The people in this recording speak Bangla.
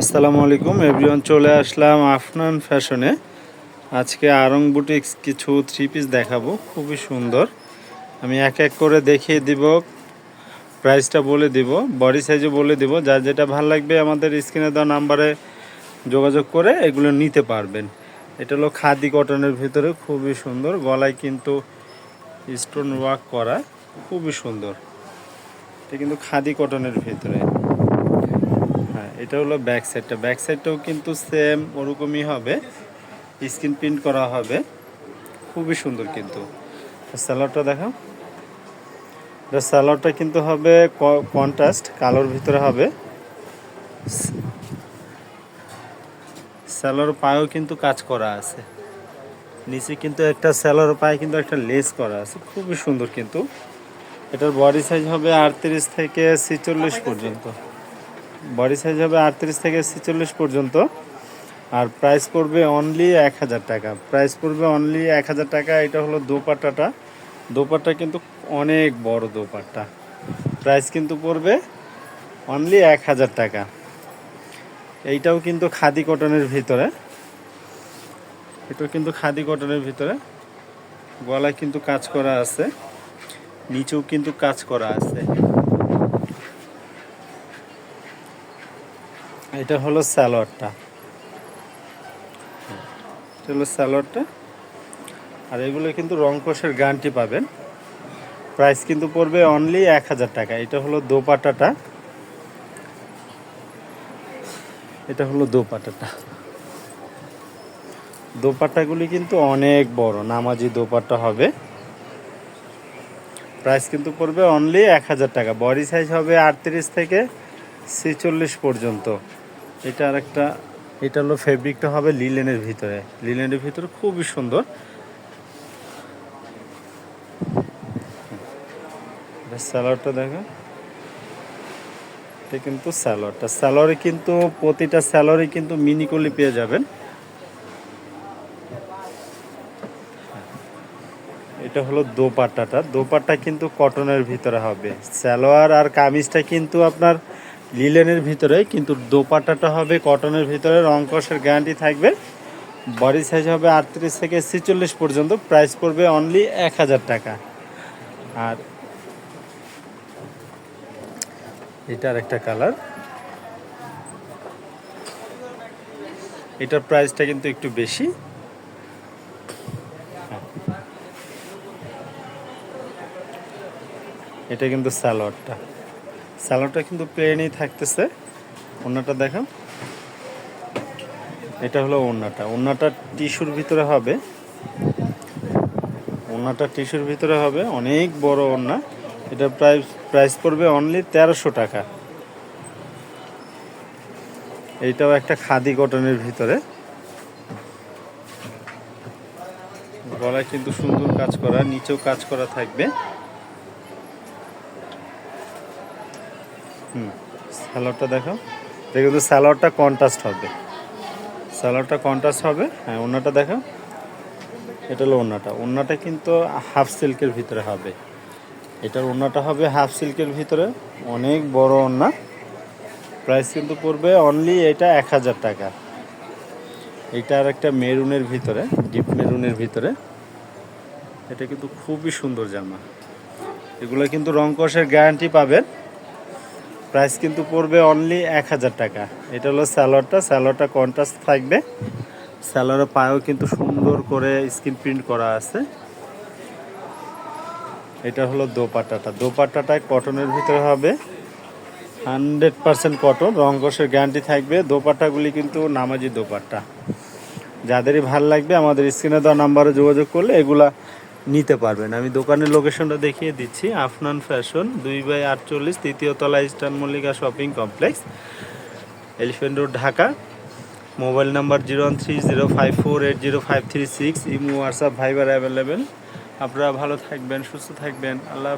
আসসালামু আলাইকুম এভরিওয়ান চলে আসলাম আফনান ফ্যাশনে। আজকে আরং বুটিক্স কিছু থ্রি পিস দেখাবো, খুবই সুন্দর। আমি এক এক করে দেখিয়ে দিব প্রাইসটা বলে দিব বডি সাইজও বলে দিব। যার যেটা ভালো লাগবে আমাদের স্ক্রিনে দেওয়া নাম্বারে যোগাযোগ করে এগুলো নিতে পারবেন। এটা হলো খাদি কটনের ভিতরে, খুবই সুন্দর। গলায় কিন্তু স্টোন ওয়ার্ক করা, খুবই সুন্দর। এটা কিন্তু খাদি কটনের ভিতরে। এটা হলো ব্যাক সাইডটা ব্যাক সাইডটাও কিন্তু সেম ওরকমই হবে। স্ক্রিন প্রিন্ট করা হবে। খুবই সুন্দর কিন্তু। স্যালাডটা দেখো স্যালাডটা কিন্তু হবে কন্ট্রাস্ট কালোর ভিতরে হবে। স্যালোর পায়েও কিন্তু কাজ করা আছে। নিচে কিন্তু একটা স্যালোর পায়ে কিন্তু একটা লেস করা আছে। খুবই সুন্দর কিন্তু। এটার বডি সাইজ হবে আটত্রিশ থেকে ছিচল্লিশ পর্যন্ত। বডি সাইজ হবে আটত্রিশ থেকে ছেচল্লিশ পর্যন্ত। আর প্রাইস পড়বে অনলি এক হাজার টাকা। প্রাইস পড়বে অনলি এক হাজার টাকা, এটা হলো দোপাট্টাটা। দোপাট্টা কিন্তু অনেক বড় দোপাট্টা। প্রাইস কিন্তু পড়বে অনলি এক হাজার টাকা। এইটাও কিন্তু খাদি কটনের ভিতরে। এটাও কিন্তু খাদি কটনের ভিতরে। গলায় কিন্তু কাজ করা আছে। নিচেও কিন্তু কাজ করা আছে। এটা হলো স্যালোয়ারটা। এটা হলো স্যালোয়ারটা। আর এগুলো কিন্তু রংকসের গানটি পাবেন। প্রাইস কিন্তু পড়বে অনলি এক হাজার টাকা। এটা হলো দোপাটাটা এটা হলো দোপাটাটা দোপাট্টাগুলি কিন্তু অনেক বড়। নামাজি দোপাট্টা হবে। প্রাইস কিন্তু পড়বে অনলি এক হাজার টাকা। বডি সাইজ হবে আটত্রিশ থেকে ছেচল্লিশ পর্যন্ত। এটা আর একটা, এটা হলো ফেব্রিকটা হবে লিলেনের ভিতরে। লিলেনের ভিতরে খুবই সুন্দর। স্যালোয়ারটা দেখো। এটা কিন্তু স্যালোয়ারটা স্যালোয়ারে কিন্তু প্রতিটা স্যালোয়ারে কিন্তু মিনি করলে পেয়ে যাবেন। এটা হলো দোপাট্টাটা। দোপাট্টা কিন্তু কটনের ভিতরে হবে। সালোয়ার আর কামিজটা কিন্তু আপনার লিলেনের ভিতরে, কিন্তু দোপাট্টাটা হবে কটনের ভিতরে রং কষের গ্যারান্টি থাকবে। বডি সাইজ হবে আটত্রিশ থেকে ছেচল্লিশ পর্যন্ত প্রাইস পড়বে অনলি এক হাজার টাকা। আর এটার একটা কালার এটার প্রাইসটা কিন্তু একটু বেশি। এটা কিন্তু স্যালোয়ারটা স্যালোয়ারটা কিন্তু প্লেনই থাকতেছে। ওনাটা দেখো এটা হলো ওনাটা ওনাটা টিস্যুর ভিতরে হবে। ওনাটা টিস্যুর ভিতরে হবে। অনেক বড় ওনা এটা প্রাইস প্রাইস পড়বে অনলি তেরোশো টাকা। এইটাও একটা খাদি কটনের ভিতরে। গলায় কিন্তু সুন্দর কাজ করা, নিচেও কাজ করা থাকবে। হুম, স্যালাডটা দেখো। এটা কিন্তু স্যালাডটা কন্ট্রাস্ট হবে। স্যালাডটা কন্ট্রাস্ট হবে। হ্যাঁ ওনাটা দেখো। এটা হলো ওনাটা ওনাটা কিন্তু হাফ সিল্কের ভিতরে হবে। এটার ওনাটা হবে হাফ সিল্কের ভিতরে। অনেক বড় ওনা প্রাইস কিন্তু পড়বে অনলি এটা এক হাজার টাকা। এটা আর একটা মেরুনের ভিতরে, ডিপ মেরুনের ভিতরে। এটা কিন্তু খুবই সুন্দর জামা। এগুলো কিন্তু রং কষের গ্যারান্টি পাবেন। প্রাইস কিন্তু পড়বে অনলি এক হাজার টাকা। এটা হলো স্যালোয়ারটা। স্যালোয়ারটা কন্ট্রাস্ট থাকবে। স্যালোয়ারের পায়েও কিন্তু সুন্দর করে স্ক্রিন প্রিন্ট করা আছে। এটা হলো দোপাট্টাটা। দোপাট্টাটা কটনের ভিতরে হবে। হান্ড্রেড পারসেন্ট কটন রঙ্গসের গ্যারান্টি থাকবে। দোপাট্টাগুলি কিন্তু নামাজি দোপাট্টা। যাদেরই ভালো লাগবে, আমাদের স্ক্রিনে দেওয়া নাম্বারে যোগাযোগ করলে এগুলা নিতে পারবেন। আমি দোকানের লোকেশনটা দেখিয়ে দিচ্ছি। আফনান ফ্যাশন দুই বাই আটচল্লিশ, তৃতীয় তলা eastern Mallika shopping complex elephant road Dhaka mobile number zero one three zero five four eight zero five three six imo WhatsApp Viber available আপনারা ভালো থাকবেন, সুস্থ থাকবেন। আল্লাহ।